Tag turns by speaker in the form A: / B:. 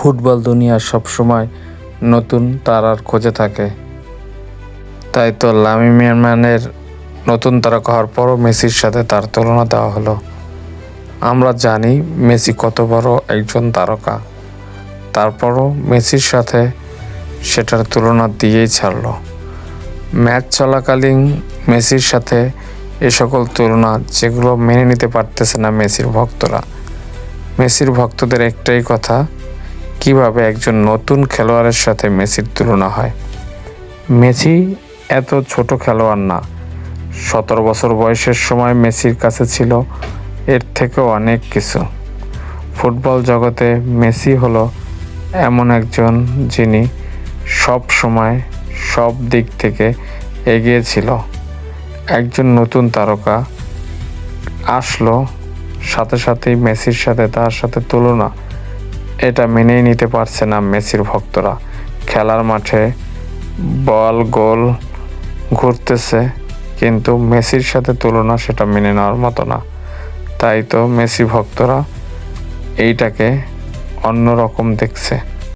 A: Football দুনিয়া সবসময় নতুন তারার খোঁজে থাকে। তাই তো লামি নতুন তারকা হওয়ার পরও মেসির সাথে তার তুলনা দেওয়া হলো। আমরা জানি মেসি কত বড় একজন তারকা। তারপরও মেসির সাথে সেটার তুলনা দিয়েই ছাড়লো। ম্যাচ চলাকালীন মেসির সাথে এ সকল তুলনা যেগুলো মেনে নিতে পারতেছে না মেসির ভক্তরা। মেসির ভক্তদের একটাই কথা কীভাবে একজন নতুন খেলোয়াড়ের সাথে মেসির তুলনা হয়? মেসি এত ছোট খেলোয়াড় না। সতেরো বছর বয়সের সময় মেসির কাছে ছিল। এর থেকেও অনেক কিছু। ফুটবল জগতে মেসি হলো এমন একজন যিনি সব সময় সব দিক থেকে এগিয়ে ছিল। একজন নতুন তারকা আসলো, সাথে সাথেই মেসির সাথে তার সাথে তুলনা এটা মেনেই নিতে পারছে না মেসির ভক্তরা। খেলার মাঠে বল, গোল ঘুরতেছে, কিন্তু মেসির সাথে তুলনা সেটা মেনে নেওয়ার মতো না। তাই তো মেসি ভক্তরা এইটাকে অন্যরকম দেখছে।